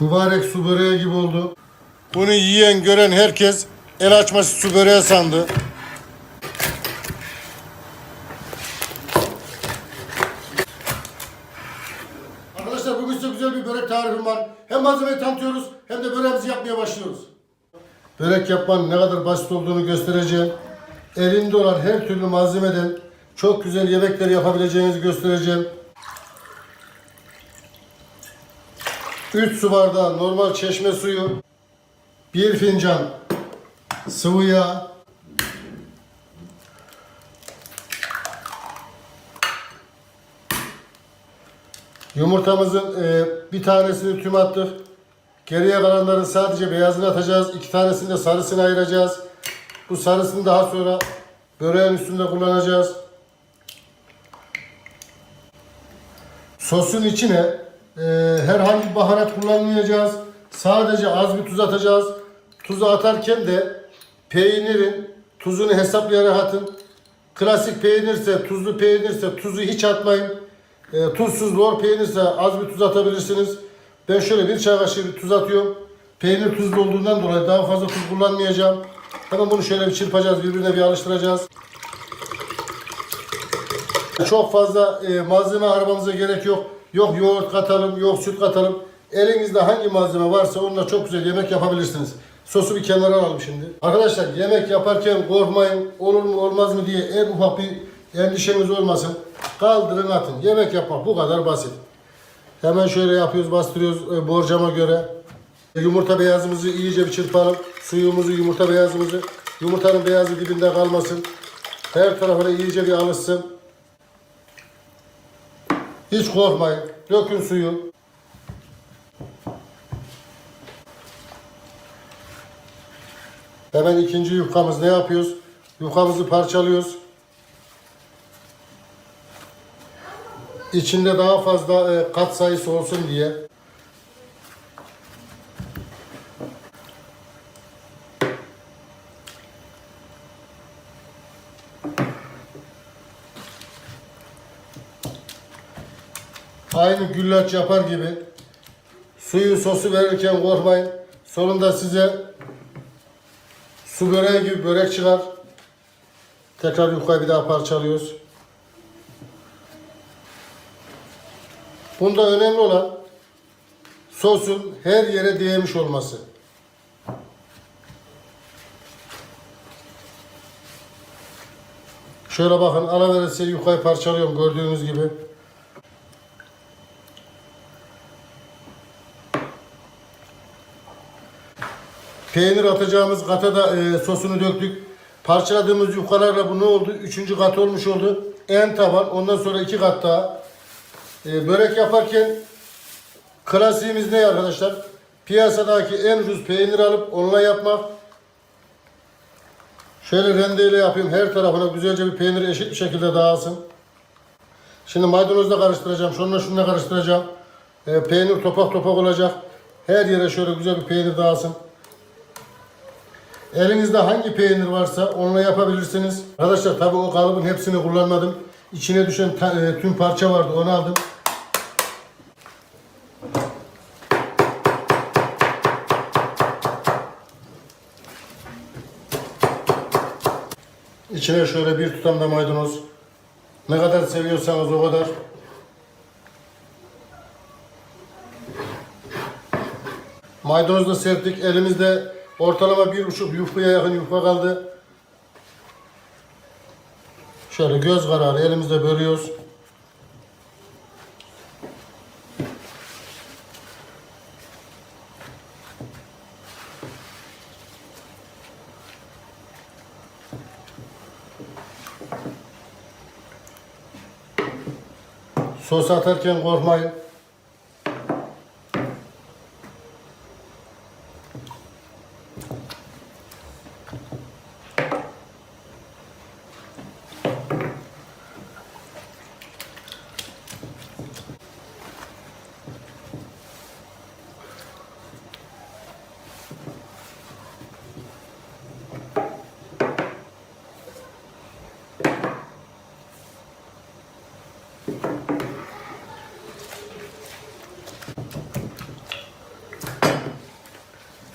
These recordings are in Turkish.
Mübarek su böreği gibi oldu. Bunu yiyen gören herkes el açması su böreği sandı. Arkadaşlar bugün size güzel bir börek tarifim var. Hem malzemeyi tanıtıyoruz hem de böreğimizi yapmaya başlıyoruz. Börek yapmanın ne kadar basit olduğunu göstereceğim. Elinde olan her türlü malzemeden çok güzel yemekler yapabileceğinizi göstereceğim. 3 su bardağı normal çeşme suyu, 1 fincan sıvı yağ, Yumurtamızın e, bir tanesini tüm attık. Geriye kalanların sadece beyazını atacağız. İki tanesini de sarısını ayıracağız. Bu sarısını daha sonra böreğin üstünde kullanacağız. Sosun içine e, herhangi baharat kullanmayacağız. Sadece az bir tuz atacağız. Tuzu atarken de peynirin tuzunu hesaplayarak atın. Klasik peynirse, tuzlu peynirse tuzu hiç atmayın. E, tuzsuz lor peynirse az bir tuz atabilirsiniz. Ben şöyle bir çay kaşığı bir tuz atıyorum. Peynir tuzlu olduğundan dolayı daha fazla tuz kullanmayacağım. Hemen bunu şöyle bir çırpacağız, birbirine bir alıştıracağız. Çok fazla e, malzeme aramamıza gerek yok. Yok yoğurt katalım, yok süt katalım. Elinizde hangi malzeme varsa onunla çok güzel yemek yapabilirsiniz. Sosu bir kenara alalım şimdi. Arkadaşlar yemek yaparken korkmayın. Olur mu olmaz mı diye en ufak bir endişeniz olmasın. Kaldırın atın. Yemek yapmak bu kadar basit. Hemen şöyle yapıyoruz, bastırıyoruz e, borcama göre. Yumurta beyazımızı iyice bir çırpalım. Suyumuzu, yumurta beyazımızı. Yumurtanın beyazı dibinde kalmasın. Her tarafına iyice bir alışsın. Hiç korkmayın. Dökün suyu. Hemen ikinci yufkamız ne yapıyoruz? Yufkamızı parçalıyoruz. İçinde daha fazla e, kat sayısı olsun diye. Aynı güllaç yapar gibi suyu sosu verirken korkmayın. Sonunda size su böreği gibi börek çıkar. Tekrar yufkayı bir daha parçalıyoruz. Bunda önemli olan sosun her yere değmiş olması. Şöyle bakın ara veresiye yufkayı parçalıyorum gördüğünüz gibi. Peynir atacağımız kata da e, sosunu döktük. Parçaladığımız yufkalarla bu ne oldu? Üçüncü kat olmuş oldu. En taban ondan sonra iki kat daha. E, börek yaparken klasiğimiz ne arkadaşlar? Piyasadaki en ucuz peynir alıp onunla yapmak. Şöyle rendeyle yapayım. Her tarafına güzelce bir peynir eşit bir şekilde dağılsın. Şimdi maydanozla karıştıracağım. Şununla şununla karıştıracağım. E, peynir topak topak olacak. Her yere şöyle güzel bir peynir dağılsın. Elinizde hangi peynir varsa onunla yapabilirsiniz. Arkadaşlar tabii o kalıbın hepsini kullanmadım. İçine düşen e, tüm parça vardı onu aldım. İçine şöyle bir tutam da maydanoz. Ne kadar seviyorsanız o kadar. Maydanozu da serptik. Elimizde ortalama bir buçuk yufkaya yakın yufka kaldı. Şöyle göz kararı elimizde bölüyoruz. Sos atarken korkmayın.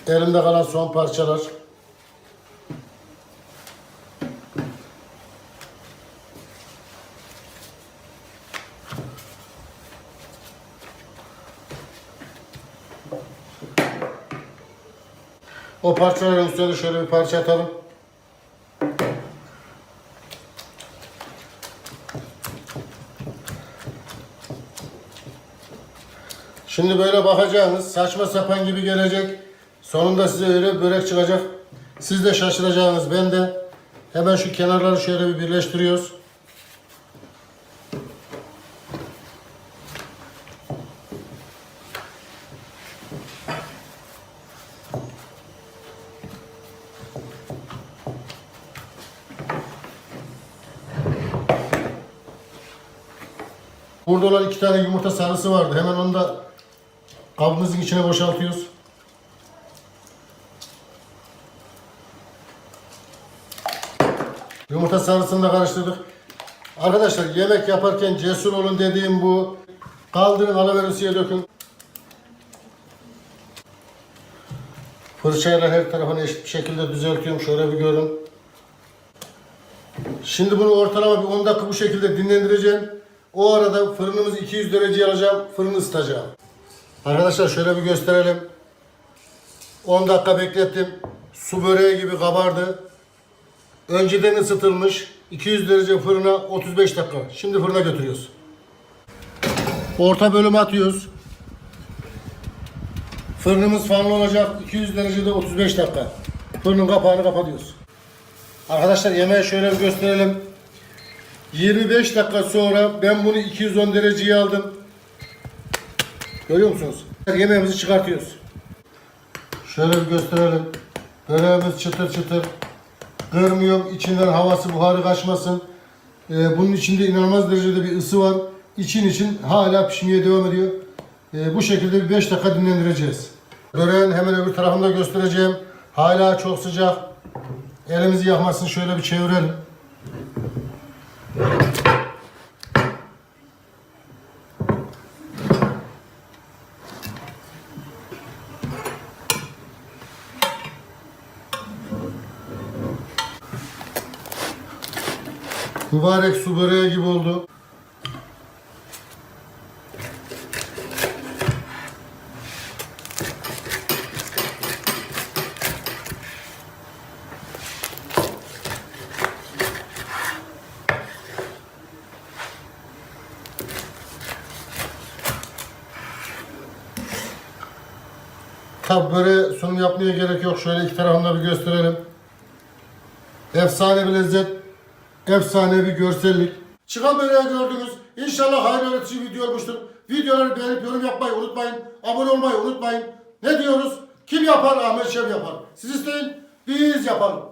Elimde kalan son parçalar. O parçaların üstüne şöyle bir parça atalım. Şimdi böyle bakacağınız saçma sapan gibi gelecek. Sonunda size öyle börek çıkacak. Siz de şaşıracaksınız ben de. Hemen şu kenarları şöyle bir birleştiriyoruz. Burada olan iki tane yumurta sarısı vardı. Hemen onu da kabımızın içine boşaltıyoruz. Yumurta sarısını da karıştırdık. Arkadaşlar yemek yaparken cesur olun dediğim bu. Kaldırın alaverin suya dökün. Fırçayla her tarafını eşit bir şekilde düzeltiyorum. Şöyle bir görün. Şimdi bunu ortalama bir 10 dakika bu şekilde dinlendireceğim. O arada fırınımızı 200 dereceye alacağım. Fırını ısıtacağım. Arkadaşlar şöyle bir gösterelim. 10 dakika beklettim. Su böreği gibi kabardı. Önceden ısıtılmış 200 derece fırına 35 dakika. Şimdi fırına götürüyoruz. Orta bölüme atıyoruz. Fırınımız fanlı olacak. 200 derecede 35 dakika. Fırının kapağını kapatıyoruz. Arkadaşlar yemeği şöyle bir gösterelim. 25 dakika sonra ben bunu 210 dereceye aldım. Görüyor musunuz? Yemeğimizi çıkartıyoruz. Şöyle bir gösterelim. Böreğimiz çıtır çıtır. Kırmıyorum. İçinden havası buharı kaçmasın. Ee, bunun içinde inanılmaz derecede bir ısı var. İçin için hala pişmeye devam ediyor. Ee, bu şekilde bir 5 dakika dinlendireceğiz. Böreğin hemen öbür tarafını da göstereceğim. Hala çok sıcak. Elimizi yakmasın şöyle bir çevirelim. Mübarek su böreği gibi oldu. Tabi böyle sunum yapmaya gerek yok. Şöyle iki tarafını bir gösterelim. Efsane bir lezzet. Efsane bir görsellik. Çıkan böreği gördünüz. İnşallah hayırlı öğretici video olmuştur. Videoları beğenip yorum yapmayı unutmayın. Abone olmayı unutmayın. Ne diyoruz? Kim yapar? Ahmet Şev yapar. Siz isteyin, biz yapalım.